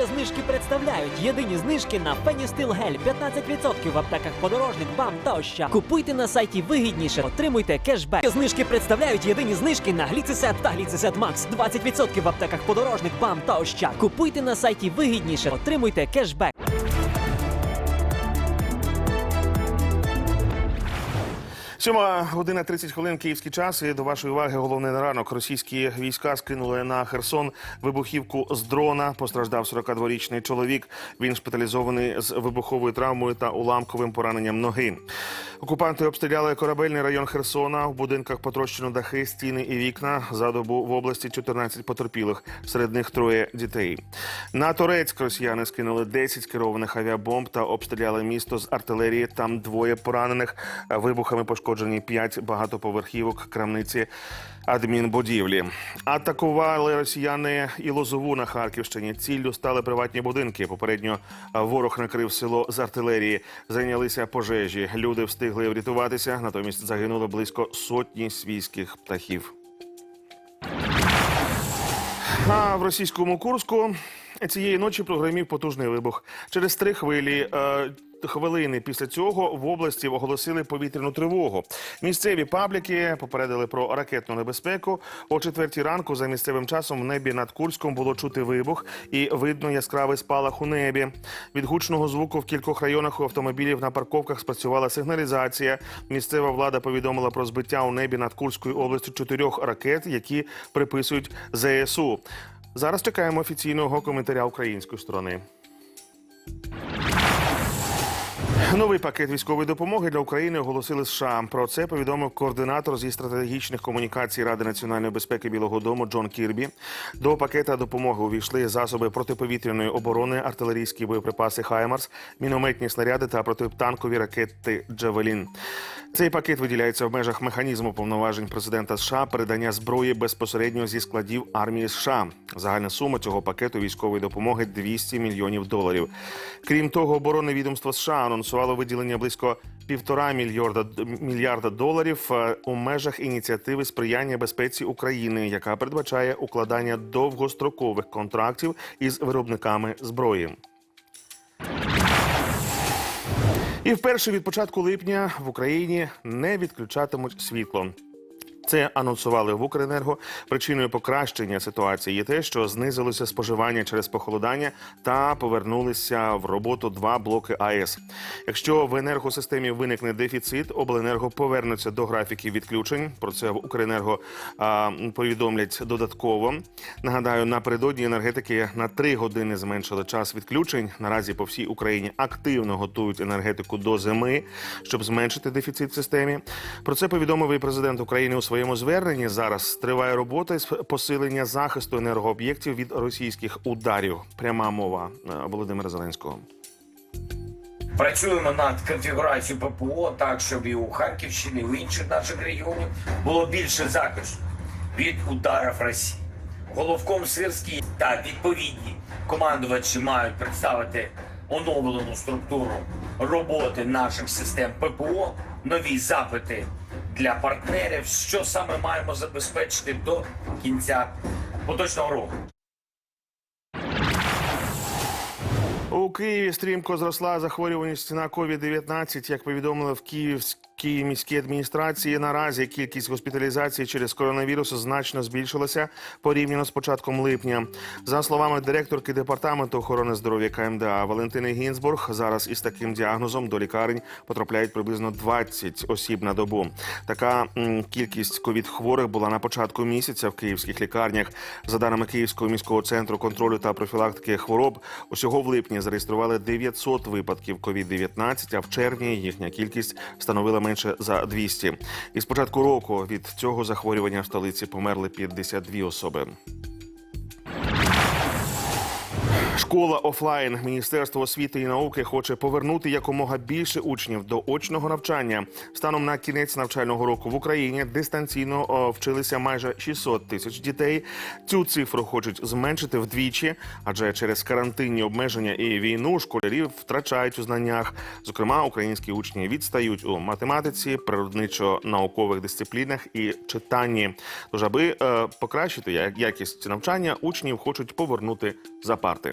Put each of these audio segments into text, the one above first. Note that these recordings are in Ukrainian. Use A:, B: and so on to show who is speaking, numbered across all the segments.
A: Є знижки представляють єдині знижки на Феністил Гель 15% в аптеках подорожник, бам та. Купуйте на сайті вигідніше, отримуйте кешбек. Є Знижки представляють єдині знижки на Гліцисет та Гліцисет Макс 20% в аптеках подорожник, бам та ощад. Купуйте на сайті вигідніше, отримуйте кешбек.
B: Сьома година 30 хвилин київський час. І до вашої уваги головний на ранок. Російські війська скинули на Херсон вибухівку з дрона. Постраждав 42-річний чоловік. Він шпиталізований з вибуховою травмою та уламковим пораненням ноги. Окупанти обстріляли корабельний район Херсона. В будинках потрощено дахи, стіни і вікна. За добу в області 14 потерпілих. Серед них троє дітей. На Торецьк росіяни скинули 10 керованих авіабомб та обстріляли місто з артилерії. Там двоє поранених. Вибухами пошкоджені 5 багатоповерхівок, крамниці, адмінбудівлі. Атакували росіяни і Лозову на Харківщині. Ціллю стали приватні будинки. Попередньо ворог накрив село з артилерії. Зайнялися пожежі. Люди встигли врятуватися. Натомість загинуло близько сотні свійських птахів. А в російському Курську цієї ночі прогремів потужний вибух. Через три хвилі. Е, Хвилини після цього в області оголосили повітряну тривогу. Місцеві пабліки попередили про ракетну небезпеку. О четвертій ранку за місцевим часом в небі над Курськом було чути вибух і видно яскравий спалах у небі. Від гучного звуку в кількох районах у автомобілів на парковках спрацювала сигналізація. Місцева влада повідомила про збиття у небі над Курською областю чотирьох ракет, які приписують ЗСУ. Зараз чекаємо офіційного коментаря української сторони. Новий пакет військової допомоги для України оголосили США. Про це повідомив координатор зі стратегічних комунікацій Ради національної безпеки Білого Дому Джон Кірбі. До пакета допомоги увійшли засоби протиповітряної оборони, артилерійські боєприпаси Хаймарс, мінометні снаряди та протитанкові ракети Джавелін. Цей пакет виділяється в межах механізму повноважень президента США передання зброї безпосередньо зі складів армії США. Загальна сума цього пакету військової допомоги 200 мільйонів доларів. Крім того, оборонне відомство США анонсувало виділення близько півтора мільярда мільярда доларів е, у межах ініціативи сприяння безпеці України, яка передбачає укладання довгострокових контрактів із виробниками зброї. І вперше від початку липня в Україні не відключатимуть світло. Це анонсували в Укренерго. Причиною покращення ситуації є те, що знизилося споживання через похолодання та повернулися в роботу два блоки АЕС. Якщо в енергосистемі виникне дефіцит, обленерго повернуться до графіків відключень. Про це в Укренерго а, повідомлять додатково. Нагадаю, напередодні енергетики на три години зменшили час відключень. Наразі по всій Україні активно готують енергетику до зими, щоб зменшити дефіцит в системі. Про це повідомив і президент України у своєму зверненні. Зараз триває робота з посилення захисту енергооб'єктів від російських ударів. Пряма мова е, Володимира Зеленського.
C: Працюємо над конфігурацією ППО так, щоб і у Харківщині, і у інших наших регіонів було більше захисту від ударів Росії. Головком Сирський та відповідні командувачі мають представити оновлену структуру роботи наших систем ППО, нові запити для партнерів, що саме маємо забезпечити до кінця поточного року.
B: У Києві стрімко зросла захворюваність на COVID-19, як повідомили в Київській міській адміністрації. Наразі кількість госпіталізацій через коронавірус значно збільшилася порівняно з початком липня. За словами директорки департаменту охорони здоров'я КМДА Валентини Гінзбург, зараз із таким діагнозом до лікарень потрапляють приблизно 20 осіб на добу. Така кількість ковід-хворих була на початку місяця в київських лікарнях. За даними Київського міського центру контролю та профілактики хвороб, усього в липні зареєстрували 900 випадків COVID-19, а в червні їхня кількість становила менше за 200. І з початку року від цього захворювання в столиці померли 52 особи. Школа офлайн Міністерство освіти і науки хоче повернути якомога більше учнів до очного навчання. Станом на кінець навчального року в Україні дистанційно вчилися майже 600 тисяч дітей. Цю цифру хочуть зменшити вдвічі, адже через карантинні обмеження і війну школярів втрачають у знаннях. Зокрема, українські учні відстають у математиці, природничо-наукових дисциплінах і читанні. Тож, аби е, покращити якість навчання, учнів хочуть повернути за парти.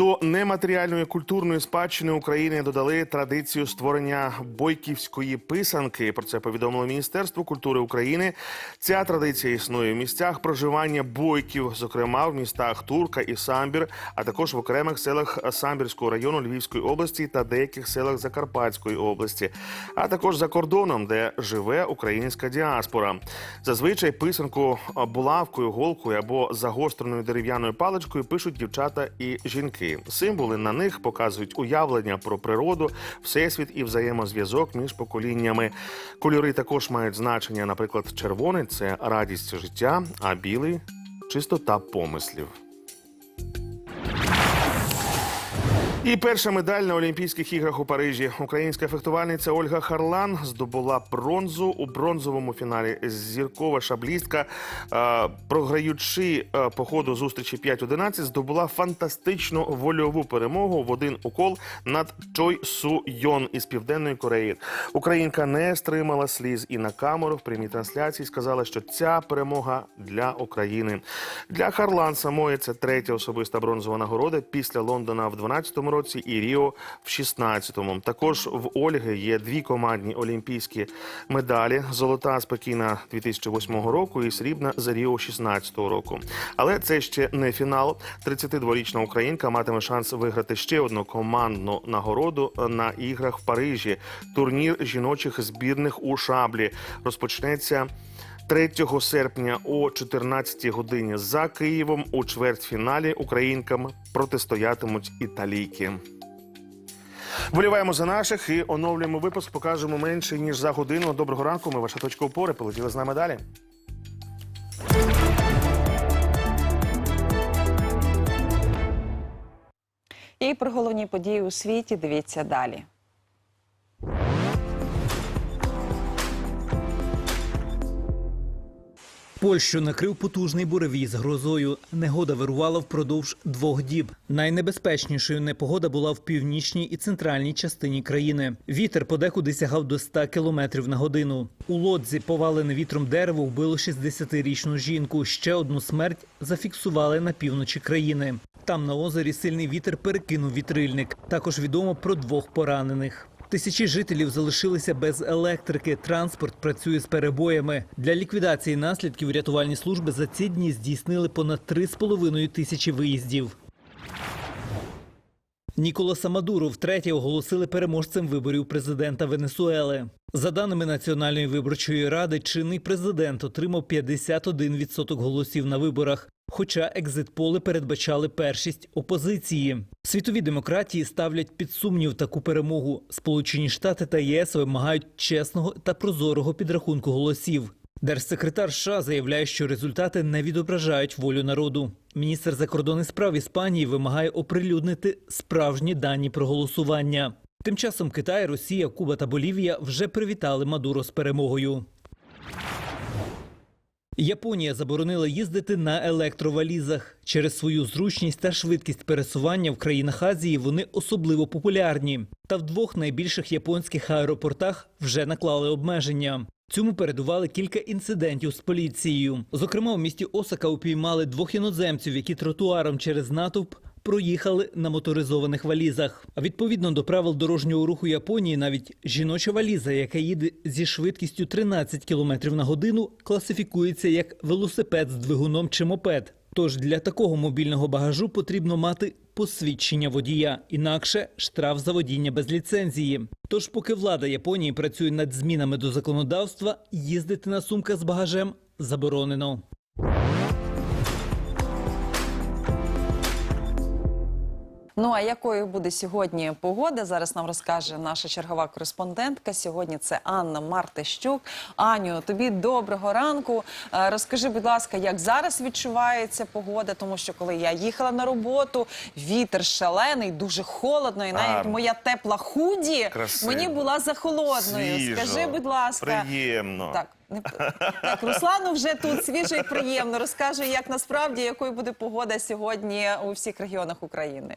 B: До нематеріальної культурної спадщини України додали традицію створення бойківської писанки. Про це повідомило Міністерство культури України. Ця традиція існує в місцях проживання бойків, зокрема в містах Турка і Самбір, а також в окремих селах Самбірського району Львівської області та деяких селах Закарпатської області, а також за кордоном, де живе українська діаспора. Зазвичай писанку булавкою, голкою або загостреною дерев'яною паличкою пишуть дівчата і жінки. Символи на них показують уявлення про природу, всесвіт і взаємозв'язок між поколіннями. Кольори також мають значення. Наприклад, червоний це радість життя, а білий чистота помислів. І перша медаль на Олімпійських іграх у Парижі. Українська фехтувальниця Ольга Харлан здобула бронзу у бронзовому фіналі. Зіркова шаблістка, е, програючи е, по ходу зустрічі 5-11, здобула фантастичну вольову перемогу в один укол над Чой Су Йон із південної Кореї. Українка не стримала сліз і на камеру в прямій трансляції сказала, що ця перемога для України. Для Харлан самої це третя особиста бронзова нагорода після Лондона в 12-му році і Ріо в 16-му. Також в Ольги є дві командні олімпійські медалі: золота з Пекіна 2008 року і срібна з Ріо 16-го року. Але це ще не фінал. 32-річна українка матиме шанс виграти ще одну командну нагороду на іграх в Парижі. Турнір жіночих збірних у шаблі розпочнеться. 3 серпня о 14 годині за Києвом у чвертьфіналі українкам протистоятимуть італійки. Вболіваємо за наших і оновлюємо випуск. Покажемо менше ніж за годину. Доброго ранку. Ми ваша точка опори. Полетіли з нами далі.
D: І про головні події у світі дивіться далі.
E: Польщу накрив потужний буревій з грозою. Негода вирувала впродовж двох діб. Найнебезпечнішою непогода була в північній і центральній частині країни. Вітер подекуди сягав до 100 кілометрів на годину. У лодзі повалене вітром дерево вбило 60-річну жінку. Ще одну смерть зафіксували на півночі країни. Там на озері сильний вітер перекинув вітрильник. Також відомо про двох поранених. Тисячі жителів залишилися без електрики. Транспорт працює з перебоями. Для ліквідації наслідків рятувальні служби за ці дні здійснили понад 3,5 тисячі виїздів. Ніколаса Мадуро втретє оголосили переможцем виборів президента Венесуели. За даними Національної виборчої ради, чинний президент отримав 51% голосів на виборах. Хоча екзитполи передбачали першість опозиції. Світові демократії ставлять під сумнів таку перемогу. Сполучені Штати та ЄС вимагають чесного та прозорого підрахунку голосів. Держсекретар США заявляє, що результати не відображають волю народу. Міністр закордонних справ Іспанії вимагає оприлюднити справжні дані про голосування. Тим часом Китай, Росія, Куба та Болівія вже привітали Мадуро з перемогою. Японія заборонила їздити на електровалізах. Через свою зручність та швидкість пересування в країнах Азії вони особливо популярні. Та в двох найбільших японських аеропортах вже наклали обмеження. Цьому передували кілька інцидентів з поліцією. Зокрема, у місті Осака упіймали двох іноземців, які тротуаром через натовп проїхали на моторизованих валізах. А відповідно до правил дорожнього руху Японії, навіть жіноча валіза, яка їде зі швидкістю 13 км на годину, класифікується як велосипед з двигуном чи мопед. Тож для такого мобільного багажу потрібно мати посвідчення водія, інакше штраф за водіння без ліцензії. Тож, поки влада Японії працює над змінами до законодавства, їздити на сумках з багажем заборонено.
D: Ну а якою буде сьогодні погода? Зараз нам розкаже наша чергова кореспондентка. Сьогодні це Анна Мартищук. Аню, тобі доброго ранку. Е, Розкажи, будь ласка, як зараз відчувається погода, тому що коли я їхала на роботу, вітер шалений, дуже холодно, і навіть
B: Гарно.
D: моя тепла худі
B: Красиво.
D: мені була захолодною.
B: Свіжо,
D: Скажи, будь ласка,
B: Приємно.
D: так. Так, Руслану вже тут свіжо і приємно. Розкаже, як насправді якою буде погода сьогодні у всіх регіонах України.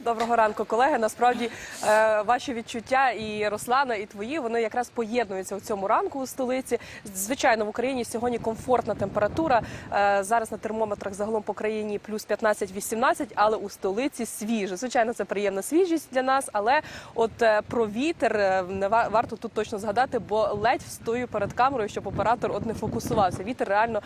F: Доброго ранку, колеги. Насправді е, ваші відчуття і Руслана, і твої вони якраз поєднуються у цьому ранку у столиці. Звичайно, в Україні сьогодні комфортна температура. Е, зараз на термометрах загалом по країні плюс 15-18, але у столиці свіже. Звичайно, це приємна свіжість для нас. Але от е, про вітер не варто тут точно згадати, бо ледь встою перед камерою, щоб оператор от не фокусувався. Вітер реально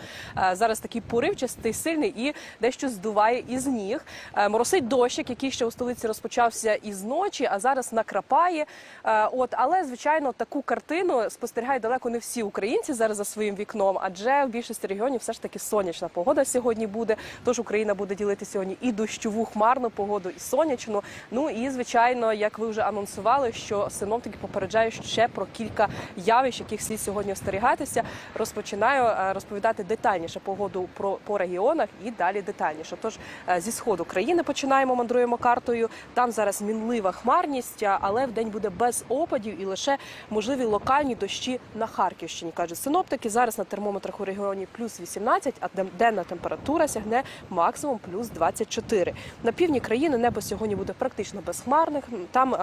F: зараз такий поривчастий, сильний і дещо здуває із ніг. Моросить дощик, який ще у столиці розпочався із ночі, а зараз накрапає. Е, От, але звичайно, таку картину спостерігають далеко не всі українці зараз за своїм вікном, адже в більшості регіонів все ж таки сонячна погода сьогодні буде. Тож Україна буде ділити сьогодні і дощову хмарну погоду, і сонячну. Ну і звичайно, як ви вже анонсували, що синоптики попереджають ще про кілька явищ, яких слід сьогодні остерігатися. Розпочинаю е, розповідати детальніше погоду про по регіонах і далі детальніше. Тож е, зі сходу країни починаємо, мандруємо картою. Там зараз мінлива хмарність, але в день буде без опадів і лише можливі локальні дощі на Харківщині. кажуть синоптики. Зараз на термометрах у регіоні плюс 18, а денна температура сягне максимум плюс 24. На півдні країни небо сьогодні буде практично безхмарних. Там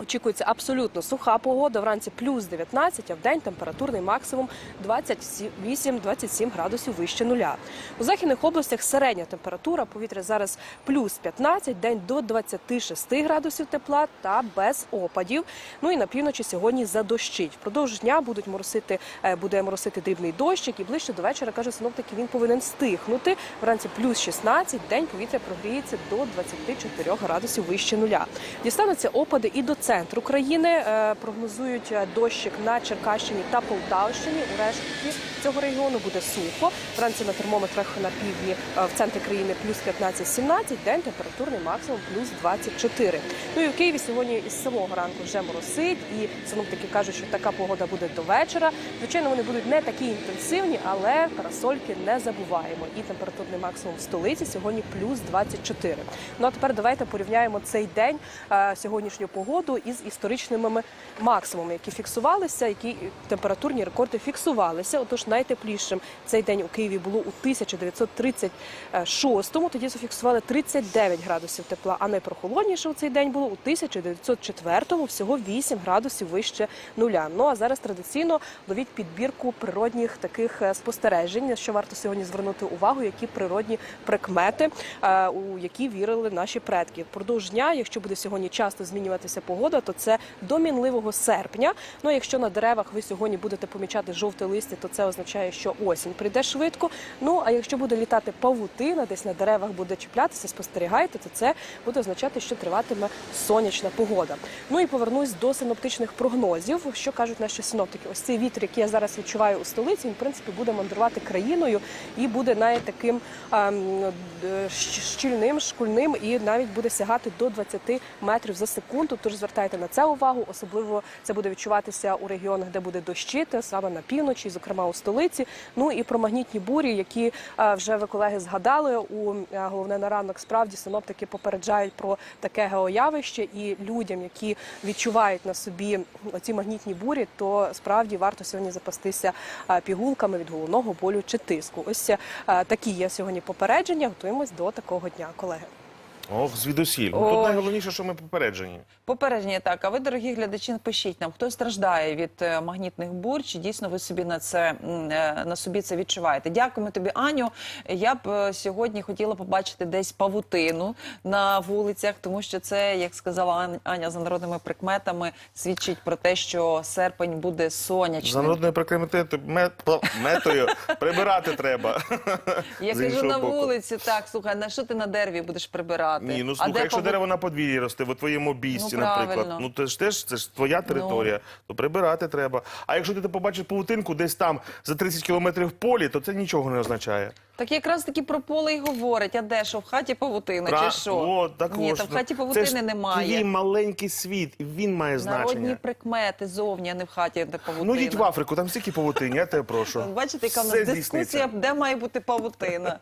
F: Очікується абсолютно суха погода. Вранці плюс 19, а в день температурний максимум 28-27 градусів вище нуля. У західних областях середня температура повітря зараз плюс 15, день до 26 градусів тепла та без опадів. Ну і на півночі сьогодні задощить. Впродовж дня будуть моросити, е, буде моросити дрібний дощик, і ближче до вечора каже синоптики, він повинен стихнути. Вранці плюс 16, день повітря прогріється до 24 градусів вище нуля. Дістануться опади і до центру країни. Е, Прогнозують е, дощик на Черкащині та Полтавщині. У решті цього регіону буде сухо. Вранці на термометрах на півдні е, в центрі країни плюс 15-17, день температурний максимум плюс 24. Ну і в Києві сьогодні із самого ранку вже моросить, і синоптики кажуть, що така погода буде до вечора. Звичайно, вони будуть не такі інтенсивні, але парасольки не забуваємо. І температурний максимум в столиці сьогодні плюс 24. Ну а тепер давайте порівняємо цей день, сьогоднішню погоду із історичними максимумами, які фіксувалися, які температурні рекорди фіксувалися. Отож, найтеплішим цей день у Києві було у 1936-му. Тоді зафіксували 39 градусів тепла. А найпрохолодніше у цей день було у 1904-му, всього 8 градусів вище нуля. Ну а зараз традиційно ловіть підбірку природних таких е, спостережень, що варто сьогодні звернути увагу, які природні прикмети, е, у які вірили наші предки. Впродовж дня, якщо буде сьогодні часто змінюватися погода, то це до мінливого серпня. Ну а якщо на деревах ви сьогодні будете помічати жовте листя, то це означає, що осінь прийде швидко. Ну а якщо буде літати павутина, десь на деревах буде чіплятися, спостерігайте, то це буде означати, що триватиме сонячна погода. Ну і повернусь до синоптичних прогнозів. Що кажуть наші синоптики? Ось цей вітер, який я зараз відчуваю у столиці, він в принципі буде мандрувати країною і буде навіть таким ем, щільним, шкульним і навіть буде сягати до 20 метрів за секунду. Тож звертайте на це увагу. Особливо це буде відчуватися у регіонах, де буде дощити, саме на півночі, зокрема у столиці. Ну і про магнітні бурі, які е, вже ви колеги згадали у е, головне на ранок. Справді синоптики попереджають про таке геоявище, і людям, які відчувають на собі ці магнітні бурі, то справді варто сьогодні запастися е, пігулками від головного болю чи тиску. Ось такі є сьогодні попередження. Готуємось до такого дня, колеги.
B: Ох, звідусіль. Ну. Тут найголовніше, що ми попереджені.
D: Попередження так. А ви, дорогі глядачі, пишіть нам, хто страждає від е, магнітних бур, чи дійсно ви собі на це м, е, на собі це відчуваєте? Дякуємо тобі, Аню. Я б е, сьогодні хотіла побачити десь павутину на вулицях, тому що це, як сказала Ан- Аня, за народними прикметами свідчить про те, що серпень буде
B: За
D: сонячним.
B: народною прикметою метою прибирати треба.
D: Я
B: з
D: кажу
B: іншого
D: на
B: боку.
D: вулиці, так слухай, на що ти на дереві будеш прибирати?
B: Ні, ну
D: А
B: слухай, якщо дерево на подвір'ї росте, в твоєму обійсті,
D: Ну,
B: наприклад, ну це ж теж це ж твоя територія, то прибирати треба. А якщо ти побачиш павутинку десь там за 30 кілометрів в полі, то це нічого не означає.
D: Так якраз таки про поле й говорить. А де що в хаті павутина
B: Пра-
D: чи що?
B: О, так
D: Ні, там в
B: ну,
D: хаті
B: це ж
D: немає.
B: Твій маленький світ, і він має
D: Народні
B: значення.
D: прикмети зовні, а не в хаті, де павутина.
B: Ну їдь в Африку, там стільки павутин, я тебе прошу.
D: Бачите, яка в нас дискусія, де має бути павутина.